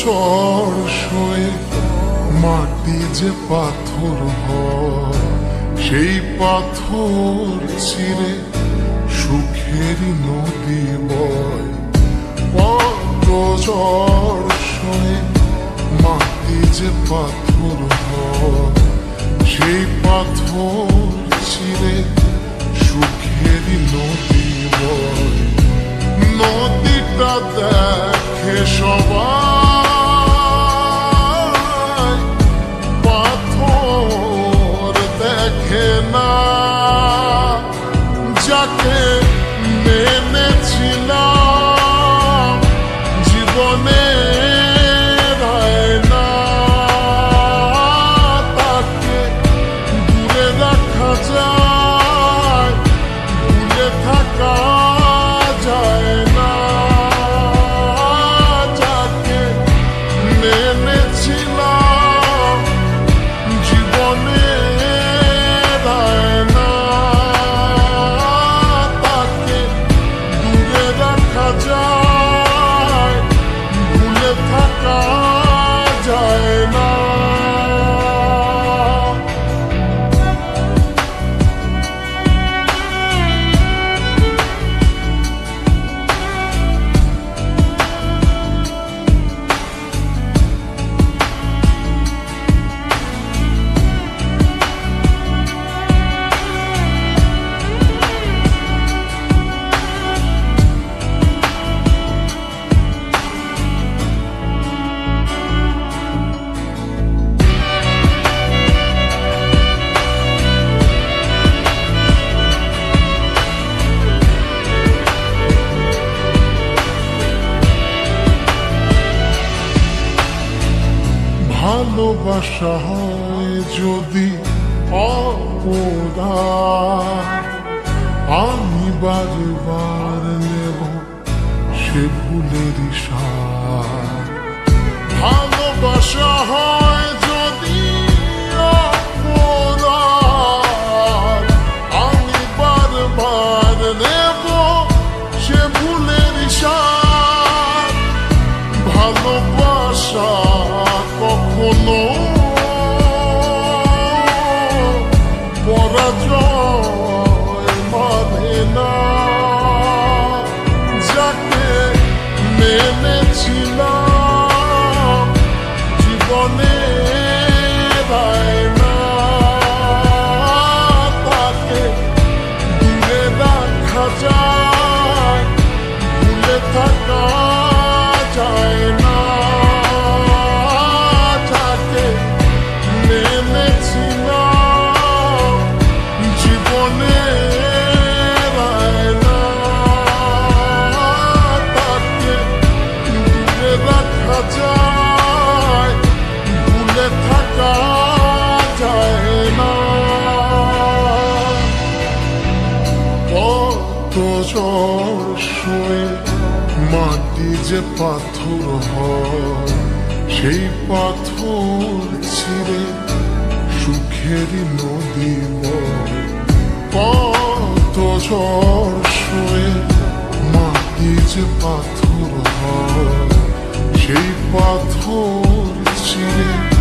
ঝড় সয়ে মাটি যে পাথর হয়, সেই পাথর ছিঁড়ে সুখের নদী বয়। কত ঝড় সয়ে মাটি যে পাথর হয়, সেই পাথর ছিঁড়ে সুখের নদী বয়। নদীটা দেখে সবাই দেখে না ভালোবাসা হয় যদি অপরা আমি বারবার নেব সে ফুলের সার। ভালোবাসা হয় মাটি যে পাথর হয়, সেই পাথর ছিঁড়ে সুখের নদী কত ঝড় সয়ে মাটি যে পাথর হয়, সেই পাথর ছিঁড়ে